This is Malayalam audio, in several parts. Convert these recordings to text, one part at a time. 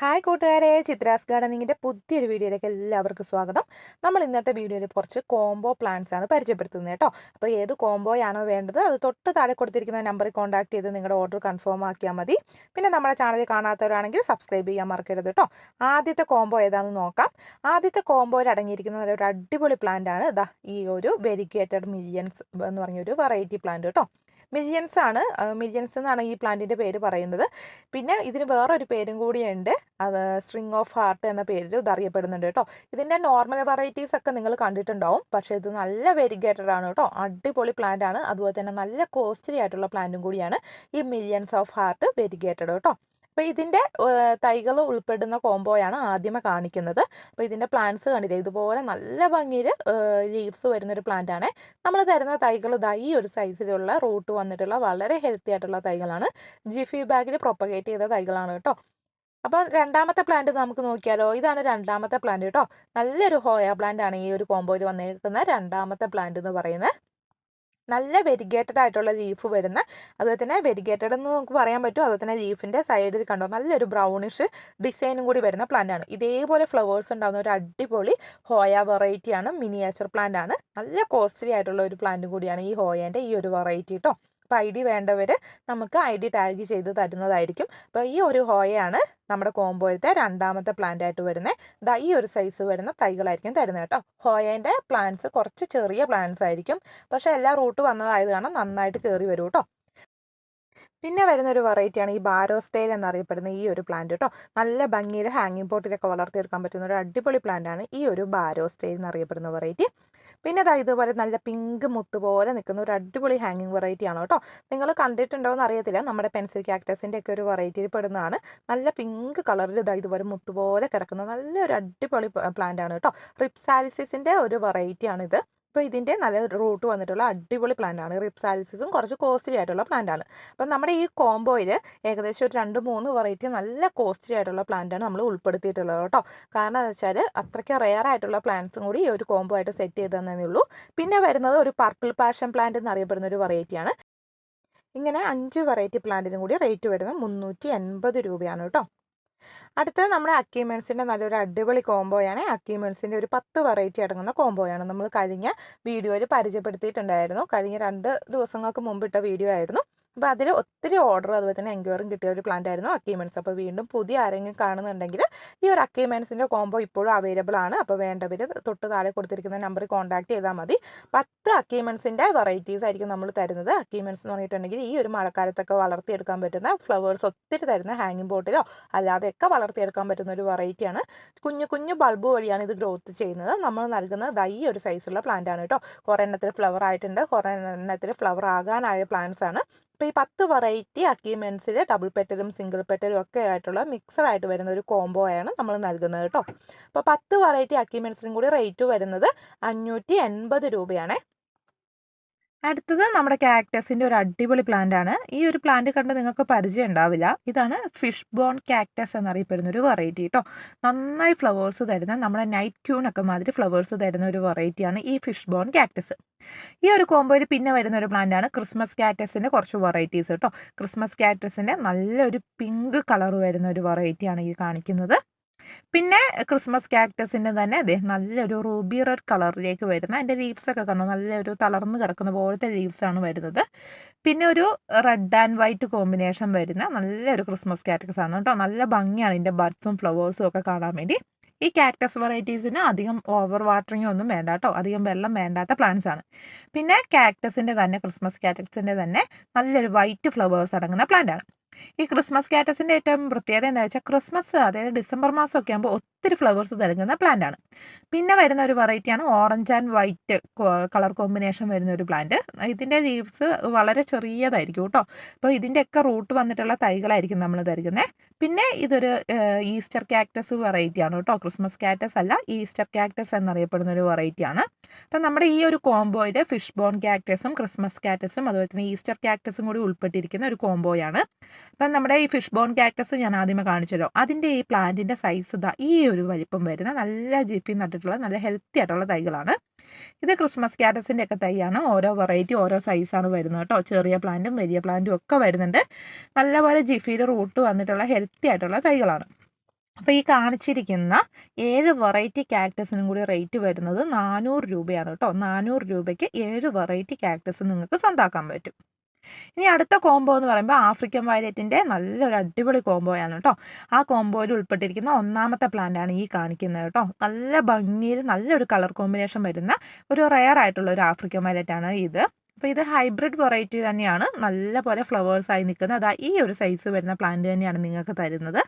ഹായ് കൂട്ടുകാരെ. ചിത്രാസ് ഗാർഡനിങ്ങിന്റെ പുതിയൊരു വീഡിയോയിലേക്ക് എല്ലാവർക്കും സ്വാഗതം. നമ്മൾ ഇന്നത്തെ വീഡിയോയിൽ കുറച്ച് കോംബോ പ്ലാന്റ്സ് ആണ് പരിചയപ്പെടുത്തുന്നത് കേട്ടോ. അപ്പോൾ ഏത് കോംബോയാണോ വേണ്ടത് അത് തൊട്ട് താഴെ കൊടുത്തിരിക്കുന്ന നമ്പറിൽ കോൺടാക്ട് ചെയ്ത് നിങ്ങളുടെ ഓർഡർ കൺഫേം ആക്കിയാൽ മതി. പിന്നെ നമ്മുടെ ചാനൽ കാണാത്തവരാണെങ്കിൽ സബ്സ്ക്രൈബ് ചെയ്യാൻ മറക്കരുത് കേട്ടോ. ആദ്യത്തെ കോംബോ ഏതാണെന്ന് നോക്കാം. ആദ്യത്തെ കോംബോയിൽ അടങ്ങിയിരിക്കുന്ന ഒരു അടിപൊളി പ്ലാന്റ് ആണ് ഇതാ ഈ ഒരു വെരിഗേറ്റഡ് മില്യൻസ് എന്ന് പറഞ്ഞൊരു വെറൈറ്റി പ്ലാന്റ് കേട്ടോ. മില്യൻസ് ആണ്. മില്യൻസ് എന്നാണ് ഈ പ്ലാന്റിന്റെ പേര് പറയുന്നത്. പിന്നെ ഇതിന് വേറൊരു പേരും കൂടിയുണ്ട്. അത് സ്ട്രിങ് ഓഫ് ഹാർട്ട് എന്ന പേരിൽ ഇതറിയപ്പെടുന്നുണ്ട് കേട്ടോ. ഇതിന്റെ നോർമൽ വെറൈറ്റീസ് ഒക്കെ നിങ്ങൾ കണ്ടിട്ടുണ്ടാവും. പക്ഷേ ഇത് നല്ല വെരിഗേറ്റഡ് ആണ് കേട്ടോ. അടിപൊളി പ്ലാന്റ് ആണ്. അതുപോലെ തന്നെ നല്ല കോസ്റ്റ്ലി ആയിട്ടുള്ള പ്ലാന്റും കൂടിയാണ് ഈ മില്യൻസ് ഓഫ് ഹാർട്ട് വെരിഗേറ്റഡ് കേട്ടോ. അപ്പോൾ ഇതിന്റെ തൈകൾ ഉൾപ്പെടുന്ന കോംബോയാണ് ആദ്യമേ കാണിക്കുന്നത്. അപ്പോൾ ഇതിന്റെ പ്ലാന്റ്സ് കണ്ടില്ലേ? ഇതുപോലെ നല്ല ഭംഗിയിൽ ലീവ്സ് വരുന്നൊരു പ്ലാന്റ് ആണ് നമ്മൾ തരുന്ന തൈകൾ ഇതാ ഈ ഒരു സൈസിലുള്ള റൂട്ട് വന്നിട്ടുള്ള വളരെ ഹെൽത്തി ആയിട്ടുള്ള തൈകളാണ്. ജിഫി ബാഗിൽ പ്രൊപ്പഗേറ്റ് ചെയ്ത തൈകളാണ് കേട്ടോ. അപ്പോൾ രണ്ടാമത്തെ പ്ലാന്റ് നമുക്ക് നോക്കിയാലോ? ഇതാണ് രണ്ടാമത്തെ പ്ലാന്റ് കേട്ടോ. നല്ലൊരു ഹോയ പ്ലാന്റ് ആണ് ഈ ഒരു കോംബോയിൽ വന്നിരിക്കുന്ന രണ്ടാമത്തെ പ്ലാന്റ് എന്ന് പറയുന്നത്. നല്ല വെരിഗേറ്റഡ് ആയിട്ടുള്ള ലീഫ് വരുന്ന അതുപോലെ തന്നെ വെരിഗേറ്റഡ് എന്ന് നമുക്ക് പറയാൻ പറ്റും. അതുപോലെ തന്നെ ലീഫിന്റെ സൈഡിൽ കണ്ടോ? നല്ലൊരു ബ്രൗണിഷ് ഡിസൈനും കൂടി വരുന്ന പ്ലാന്റ് ആണ്. ഇതേപോലെ ഫ്ലവേഴ്സ് ഉണ്ടാകുന്ന ഒരു അടിപൊളി ഹോയ വെറൈറ്റിയാണ് മിനിയേച്ചർ പ്ലാന്റ് ആണ്. നല്ല കോസ്റ്റ്ലി ആയിട്ടുള്ള ഒരു പ്ലാന്റ് കൂടിയാണ് ഈ ഹോയേന്റെ ഈ ഒരു വെറൈറ്റി കേട്ടോ അപ്പോൾ ഐ ഡി വേണ്ടവർ നമുക്ക് ഐ ഡി ടാഗ് ചെയ്ത് തരുന്നതായിരിക്കും. അപ്പോൾ ഈ ഒരു ഹോയയാണ് നമ്മുടെ കോമ്പോയിലത്തെ രണ്ടാമത്തെ പ്ലാന്റ് ആയിട്ട് വരുന്നത് ഈ ഒരു സൈസ് വരുന്ന തൈകളായിരിക്കും തരുന്നത് കേട്ടോ. ഹോയേന്റെ പ്ലാന്റ്സ് കുറച്ച് ചെറിയ പ്ലാന്റ്സ് ആയിരിക്കും. പക്ഷേ എല്ലാ റൂട്ട് വന്നതായത് കാരണം നന്നായിട്ട് കയറി വരും കേട്ടോ. പിന്നെ വരുന്ന ഒരു വെറൈറ്റിയാണ് ഈ ബാരോ സ്റ്റൈൽ എന്നറിയപ്പെടുന്ന ഈ ഒരു പ്ലാന്റ് കേട്ടോ. നല്ല ഭംഗിയിൽ ഹാങ്ങിങ് പോട്ടിലൊക്കെ വളർത്തിയെടുക്കാൻ പറ്റുന്ന ഒരു അടിപൊളി പ്ലാന്റ് ആണ് ഈ ഒരു ബാരോ സ്റ്റൈൽ എന്നറിയപ്പെടുന്ന വെറൈറ്റി പിന്നെ അതാ ഇതുപോലെ നല്ല പിങ്ക് മുത്ത് പോലെ നിൽക്കുന്ന ഒരു അടിപൊളി ഹാങ്ങിങ് വെറൈറ്റി ആണ് കേട്ടോ. നിങ്ങൾ കണ്ടിട്ടുണ്ടോ എന്ന് അറിയത്തില്ല. നമ്മുടെ പെൻസിൽ ക്യാക്ടസിന്റെ ഒക്കെ ഒരു വെറൈറ്റിയിൽ പെടുന്നതാണ്. നല്ല പിങ്ക് കളറിൽ ഇതാ ഇതുപോലെ മുത്ത് പോലെ കിടക്കുന്ന നല്ലൊരു അടിപൊളി പ്ലാന്റ് ആണ് കേട്ടോ. റിപ്സാലിസിന്റെ ഒരു വെറൈറ്റി ആണ് ഇത് അപ്പോൾ ഇതിന്റെ നല്ല റൂട്ട് വന്നിട്ടുള്ള അടിപൊളി പ്ലാന്റ് ആണ്. റിപ്സാലിസിസും കുറച്ച് കോസ്റ്റ്ലി ആയിട്ടുള്ള പ്ലാന്റ് ആണ്. അപ്പം നമ്മുടെ ഈ കോംബോയിൽ ഏകദേശം ഒരു രണ്ട് മൂന്ന് വെറൈറ്റി നല്ല കോസ്റ്റ്ലി ആയിട്ടുള്ള പ്ലാന്റ് ആണ് നമ്മൾ ഉൾപ്പെടുത്തിയിട്ടുള്ളത് കേട്ടോ. കാരണം എന്താ വെച്ചാൽ അത്രയ്ക്ക് റെയർ ആയിട്ടുള്ള പ്ലാന്റ്സും കൂടി ഈ ഒരു കോംബോ ആയിട്ട് സെറ്റ് ചെയ്ത് തന്നേ ഉള്ളൂ. പിന്നെ വരുന്നത് ഒരു പർപ്പിൾ പാഷൻ പ്ലാന്റ് എന്നറിയപ്പെടുന്ന ഒരു വെറൈറ്റിയാണ് ഇങ്ങനെ അഞ്ച് വെറൈറ്റി പ്ലാന്റിനും കൂടി റേറ്റ് വരുന്നത് മുന്നൂറ്റി എൺപത് രൂപയാണ് കേട്ടോ. അടുത്തത് നമ്മുടെ അക്കീമെൻസിന്റെ നല്ലൊരു അടിപൊളി കോംബോയാണ്. അക്കീമെൻസിന്റെ ഒരു പത്ത് വെറൈറ്റി അടങ്ങുന്ന കോംബോയാണ്. നമ്മൾ കഴിഞ്ഞ വീഡിയോയിൽ പരിചയപ്പെടുത്തിയിട്ടുണ്ടായിരുന്നു. കഴിഞ്ഞ രണ്ട് ദിവസങ്ങൾക്ക് മുമ്പിട്ട വീഡിയോ ആയിരുന്നു. അപ്പോൾ അതിൽ ഒത്തിരി ഓർഡർ അതുപോലെ തന്നെ എൻക്വയറും കിട്ടിയ ഒരു പ്ലാന്റ് ആയിരുന്നു അക്യുമെൻസ് അപ്പോൾ വീണ്ടും പുതിയ ആരെങ്കിലും കാണുന്നുണ്ടെങ്കിൽ ഈ ഒരു അക്യുമെൻസിന്റെ കോംബോ ഇപ്പോഴും അവൈലബിൾ ആണ്. അപ്പോൾ വേണ്ടവർ തൊട്ട് താഴെ കൊടുത്തിരിക്കുന്ന നമ്പറിൽ കോൺടാക്ട് ചെയ്താൽ മതി. പത്ത് അക്യുമെൻസിന്റെ വെറൈറ്റീസ് ആയിരിക്കും നമ്മൾ തരുന്നത്. അക്യുമെൻസ് എന്ന് പറഞ്ഞിട്ടുണ്ടെങ്കിൽ ഈ ഒരു മഴക്കാലത്തൊക്കെ വളർത്തിയെടുക്കാൻ പറ്റുന്ന ഫ്ലവേഴ്സ് ഒത്തിരി തരുന്ന ഹാങ്ങിങ് ബോട്ടിലോ അല്ലാതെയൊക്കെ വളർത്തിയെടുക്കാൻ പറ്റുന്ന ഒരു വെറൈറ്റിയാണ് കുഞ്ഞു കുഞ്ഞു ബൾബ് വഴിയാണ് ഇത് ഗ്രോത്ത് ചെയ്യുന്നത്. നമ്മൾ നൽകുന്നത് ദൈ ഒരു സൈസുള്ള പ്ലാന്റ് ആണ് കേട്ടോ. കുറേ എണ്ണത്തിൽ ഫ്ലവർ ആയിട്ടുണ്ട്. കുറേ എണ്ണത്തിൽ ഫ്ലവർ ആകാനായ പ്ലാന്റ്സ് ആണ്. അപ്പോൾ ഈ പത്ത് വെറൈറ്റി അക്കീമെൻസിൽ ഡബിൾ പെറ്റലും സിംഗിൾ പെറ്റലും ഒക്കെ ആയിട്ടുള്ള മിക്സഡ് ആയിട്ട് വരുന്ന ഒരു കോംബോ ആണ് നമ്മൾ നൽകുന്നത് കേട്ടോ അപ്പോൾ പത്ത് വെറൈറ്റി അക്കീമെൻസിനും കൂടി റേറ്റ് വരുന്നത് അഞ്ഞൂറ്റി എൺപത് രൂപയാണ്. അടുത്തത് നമ്മുടെ കാക്ടസിന്റെ ഒരു അടിപൊളി പ്ലാന്റ് ആണ്. ഈ ഒരു പ്ലാന്റ് കണ്ട് നിങ്ങൾക്ക് പരിചയം ഉണ്ടാവില്ല. ഇതാണ് ഫിഷ് ബോൺ കാക്ടസ് എന്നറിയപ്പെടുന്ന ഒരു വെറൈറ്റി കേട്ടോ നന്നായി ഫ്ലവേഴ്സ് തരുന്ന നമ്മുടെ നൈറ്റ് ക്യൂൺ ഒക്കെ മാതിരി ഫ്ലവേഴ്സ് തരുന്ന ഒരു വെറൈറ്റിയാണ് ഈ ഫിഷ് ബോൺ കാക്ടസ് ഈ ഒരു കോമ്പോയിൽ പിന്നെ വരുന്ന ഒരു പ്ലാന്റ് ആണ് ക്രിസ്മസ് കാക്ടസിന്റെ കുറച്ച് വെറൈറ്റീസ് കേട്ടോ ക്രിസ്മസ് കാക്ടസിന്റെ നല്ലൊരു പിങ്ക് കളർ വരുന്ന ഒരു വെറൈറ്റിയാണ് ഈ കാണിക്കുന്നത്. പിന്നെ ക്രിസ്മസ് ക്യാക്ടസിന്റെ തന്നെ അതെ നല്ലൊരു റൂബി റെഡ് കളറിലേക്ക് വരുന്ന അതിന്റെ ലീവ്സൊക്കെ കാണും നല്ലൊരു തളർന്ന് കിടക്കുന്ന പോലത്തെ ലീവ്സാണ് വരുന്നത്. പിന്നെ ഒരു റെഡ് ആൻഡ് വൈറ്റ് കോമ്പിനേഷൻ വരുന്ന നല്ലൊരു ക്രിസ്മസ് ക്യാക്ടസ് ആണ് കേട്ടോ. നല്ല ഭംഗിയാണ് ഇതിന്റെ ബഡ്സും ഫ്ലവേഴ്സും ഒക്കെ കാണാൻ വേണ്ടി. ഈ കാക്ടസ് വെറൈറ്റീസിന് അധികം ഓവർ വാട്ടറിങ് ഒന്നും വേണ്ട കേട്ടോ. അധികം വെള്ളം വേണ്ടാത്ത പ്ലാന്റ്സ് ആണ്. പിന്നെ കാക്ടസിന്റെ തന്നെ ക്രിസ്മസ് കാക്ടസിന്റെ തന്നെ നല്ലൊരു വൈറ്റ് ഫ്ലവേഴ്സ് അടങ്ങുന്ന പ്ലാന്റ് ആണ്. ഈ ക്രിസ്മസ് കാറ്റസിന്റെ ഏറ്റവും പ്രത്യേകത എന്താ വെച്ചാൽ ക്രിസ്മസ് അതായത് ഡിസംബർ മാസമൊക്കെ ആകുമ്പോൾ ഒത്തിരി ഫ്ലവേഴ്സ് നൽകുന്ന പ്ലാന്റ് ആണ്. പിന്നെ വരുന്ന ഒരു വെറൈറ്റിയാണ് orange and white colour combination വരുന്ന ഒരു പ്ലാന്റ് ഇതിന്റെ ലീവ്സ് വളരെ ചെറിയതായിരിക്കും കേട്ടോ. അപ്പോൾ ഇതിന്റെയൊക്കെ റൂട്ട് വന്നിട്ടുള്ള തൈകളായിരിക്കും നമ്മൾ തരുന്നത് പിന്നെ ഇതൊരു ഈസ്റ്റർ കാക്ടസ് വെറൈറ്റി ആണ് കേട്ടോ. ക്രിസ്മസ് കാക്ടസ് അല്ല ഈസ്റ്റർ കാക്ടസ് എന്നറിയപ്പെടുന്ന ഒരു വെറൈറ്റി ആണ്. അപ്പം നമ്മുടെ ഈ ഒരു കോംബോയിൽ ഫിഷ് ബോൺ കാക്ടസും ക്രിസ്മസ് കാക്ടസും അതുപോലെ തന്നെ ഈസ്റ്റർ കാക്ടസും കൂടി ഉൾപ്പെട്ടിരിക്കുന്ന ഒരു കോംബോയാണ് അപ്പം നമ്മുടെ ഈ ഫിഷ് ബോൺ കാക്ടസ് ഞാൻ ആദ്യമേ കാണിച്ചല്ലോ. അതിന്റെ ഈ പ്ലാന്റിന്റെ സൈസ് ഇതാ ഈ ഒരു വലിപ്പം വരുന്ന നല്ല ജിപ്പി നട്ടിട്ടുള്ള നല്ല ഹെൽത്തി ആയിട്ടുള്ള തൈകളാണ്. ഇത് ക്രിസ്മസ് ക്യാരറ്റ്സിന്റെ ഒക്കെ തൈയാണ്. ഓരോ വെറൈറ്റി ഓരോ സൈസാണ് വരുന്നത് കേട്ടോ. ചെറിയ പ്ലാന്റും വലിയ പ്ലാന്റും ഒക്കെ വരുന്നുണ്ട്. നല്ലപോലെ ജിഫിയിൽ റൂട്ട് വന്നിട്ടുള്ള ഹെൽത്തി ആയിട്ടുള്ള തൈകളാണ്. അപ്പോൾ ഈ കാണിച്ചിരിക്കുന്ന ഏഴ് വെറൈറ്റി ക്യാക്ടസിനും കൂടി റേറ്റ് വരുന്നത് നാനൂറ് രൂപയാണ് കേട്ടോ. നാനൂറ് രൂപയ്ക്ക് ഏഴ് വെറൈറ്റി ക്യാക്ടസ് നിങ്ങൾക്ക് സ്വന്താക്കാൻ പറ്റും. ഇനി അടുത്ത കോംബോ എന്ന് പറയുമ്പോൾ ആഫ്രിക്കൻ വയലറ്റിന്റെ നല്ലൊരു അടിപൊളി കോംബോയാണ് കേട്ടോ ആ കോംബോയിൽ ഉൾപ്പെട്ടിരിക്കുന്ന ഒന്നാമത്തെ പ്ലാന്റാണ് ഈ കാണിക്കുന്നത് കേട്ടോ നല്ല ഭംഗിയിൽ നല്ലൊരു കളർ കോമ്പിനേഷൻ വരുന്ന ഒരു റെയർ ആയിട്ടുള്ള ഒരു ആഫ്രിക്കൻ വയലറ്റാണ് ഇത്. അപ്പോൾ ഇത് ഹൈബ്രിഡ് വെറൈറ്റി തന്നെയാണ്. നല്ല പോലെ ഫ്ലവേഴ്സായി നിൽക്കുന്നത് അതാ ഈ ഒരു സൈസ് വരുന്ന പ്ലാന്റ് തന്നെയാണ് നിങ്ങൾക്ക് തരുന്നത്.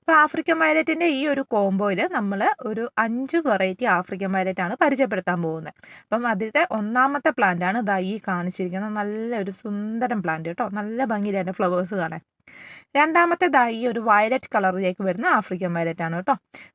അപ്പോൾ ആഫ്രിക്കൻ വയലറ്റിന്റെ ഈ ഒരു കോംബോയിൽ നമ്മൾ ഒരു അഞ്ച് വെറൈറ്റി ആഫ്രിക്കൻ വയലറ്റ് ആണ് പരിചയപ്പെടുത്താൻ പോകുന്നത്. അപ്പം അതിലത്തെ ഒന്നാമത്തെ പ്ലാന്റ് ആണ് ഇതാ ഈ കാണിച്ചിരിക്കുന്നത്. നല്ല ഒരു സുന്ദരം പ്ലാന്റ് കേട്ടോ. നല്ല അതിന്റെ ഫ്ലവേഴ്സ് കാണാൻ. രണ്ടാമത്തെ ദാ ഈ ഒരു വയലറ്റ് കളറിലേക്ക് വരുന്ന ആഫ്രിക്കൻ വയലറ്റ് ആണ് കേട്ടോ.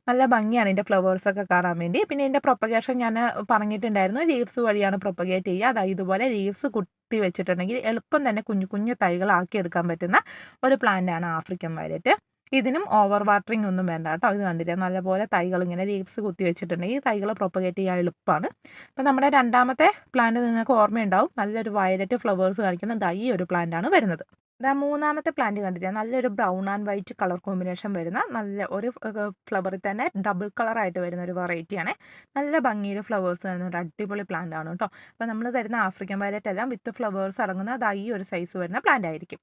നല്ല ഭംഗിയാണ് ഇതിന്റെ ഫ്ലവേഴ്സൊക്കെ കാണാൻ വേണ്ടി. പിന്നെ ഇതിന്റെ പ്രൊപ്പഗേഷൻ ഞാൻ പറഞ്ഞിട്ടുണ്ടായിരുന്നു ലീവ്സ് വഴിയാണ് പ്രൊപ്പഗേറ്റ് ചെയ്യുക. അതായത് ഇതുപോലെ ലീവ്സ് കുത്തി വെച്ചിട്ടുണ്ടെങ്കിൽ എളുപ്പം തന്നെ കുഞ്ഞു കുഞ്ഞു തൈകളാക്കി എടുക്കാൻ പറ്റുന്ന ഒരു പ്ലാന്റ് ആണ് ആഫ്രിക്കൻ വയലറ്റ് ഇതിനും ഓവർ വാട്ടറിങ് ഒന്നും വേണ്ട കേട്ടോ. ഇത് കണ്ടില്ലേ? നല്ലപോലെ തൈകൾ ഇങ്ങനെ ലീവ്സ് കുത്തി വെച്ചിട്ടുണ്ടെങ്കിൽ തൈകൾ പ്രൊപ്പഗേറ്റ് ചെയ്യാൻ എളുപ്പമാണ്. അപ്പം നമ്മുടെ രണ്ടാമത്തെ പ്ലാന്റ് നിങ്ങൾക്ക് ഓർമ്മയുണ്ടാവും. നല്ലൊരു വയലറ്റ് ഫ്ലവേഴ്സ് കാണിക്കുന്ന ദാ ഒരു പ്ലാന്റ് ആണ് വരുന്നത്. ഇതാ മൂന്നാമത്തെ പ്ലാന്റ് കണ്ടില്ലേ? നല്ലൊരു brown and white colour combination വരുന്ന നല്ല ഒരു ഫ്ലവറിൽ തന്നെ ഡബിൾ കളർ ആയിട്ട് വരുന്ന ഒരു വെറൈറ്റിയാണ് നല്ല ഭംഗിയിൽ ഫ്ലവേഴ്സ് തരുന്ന ഒരു അടിപൊളി പ്ലാന്റ് ആണ് കേട്ടോ. അപ്പോൾ നമ്മൾ തരുന്ന ആഫ്രിക്കൻ വയലറ്റ് എല്ലാം വിത്ത് ഫ്ലവേഴ്സ് അടങ്ങുന്ന അതായി ഒരു സൈസ് വരുന്ന പ്ലാന്റ് ആയിരിക്കും.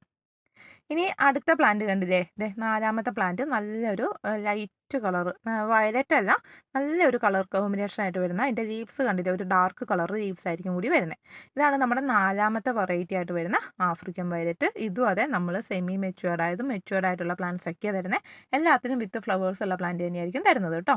ഇനി അടുത്ത പ്ലാന്റ് കണ്ടില്ലേ? ദേ നാലാമത്തെ പ്ലാന്റ് നല്ലൊരു ലൈറ്റ് കളർ വയലറ്റ് അല്ല നല്ലൊരു കളർ കോമ്പിനേഷൻ ആയിട്ട് വരുന്ന അതിന്റെ ലീവ്സ് കണ്ടില്ലേ? ഒരു ഡാർക്ക് കളർ ലീവ്സ് ആയിരിക്കും കൂടി വരുന്നത് ഇതാണ് നമ്മുടെ നാലാമത്തെ വെറൈറ്റി ആയിട്ട് വരുന്ന ആഫ്രിക്കൻ വയലറ്റ്. ഇതും അതെ നമ്മൾ സെമി മെച്യൂർഡ് ആയതും മെച്യൂർഡ് ആയിട്ടുള്ള പ്ലാന്റ്സ് ഒക്കെയാണ് തരുന്നത് എല്ലാത്തിനും വിത്ത് ഫ്ലവേഴ്സ് ഉള്ള പ്ലാന്റ് തന്നെയായിരിക്കും തരുന്നത് കേട്ടോ.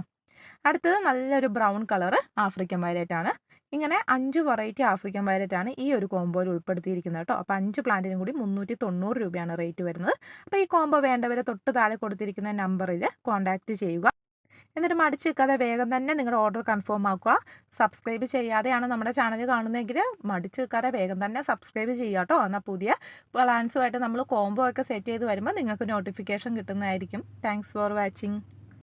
അടുത്തത് നല്ലൊരു ബ്രൗൺ കളർ ആഫ്രിക്കൻ വയലറ്റ് ആണ്. ഇങ്ങനെ അഞ്ച് വെറൈറ്റി ആഫ്രിക്കൻ വയലറ്റ് ആണ് ഈ ഒരു കോംബോയിൽ ഉൾപ്പെടുത്തിയിരിക്കുന്നത് കേട്ടോ. അപ്പോൾ അഞ്ച് പ്ലാന്റിനും കൂടി മുന്നൂറ്റി തൊണ്ണൂറ് രൂപയാണ് റേറ്റ് വരുന്നത്. അപ്പോൾ ഈ കോംബോ വേണ്ടവരെ തൊട്ട് താഴെ കൊടുത്തിരിക്കുന്ന നമ്പറിൽ കോൺടാക്റ്റ് ചെയ്യുക. എന്നിട്ട് മടിച്ച് നിൽക്കാതെ വേഗം തന്നെ നിങ്ങളുടെ ഓർഡർ കൺഫേം ആക്കുക. സബ്സ്ക്രൈബ് ചെയ്യാതെയാണ് നമ്മുടെ ചാനൽ കാണുന്നതെങ്കിൽ മടിച്ച് നിൽക്കാതെ വേഗം തന്നെ സബ്സ്ക്രൈബ് ചെയ്യുക കേട്ടോ. എന്നാൽ പുതിയ പ്ലാൻസുമായിട്ട് നമ്മൾ കോംബോ ഒക്കെ സെറ്റ് ചെയ്ത് വരുമ്പോൾ നിങ്ങൾക്ക് നോട്ടിഫിക്കേഷൻ കിട്ടുന്നതായിരിക്കും. Thanks for watching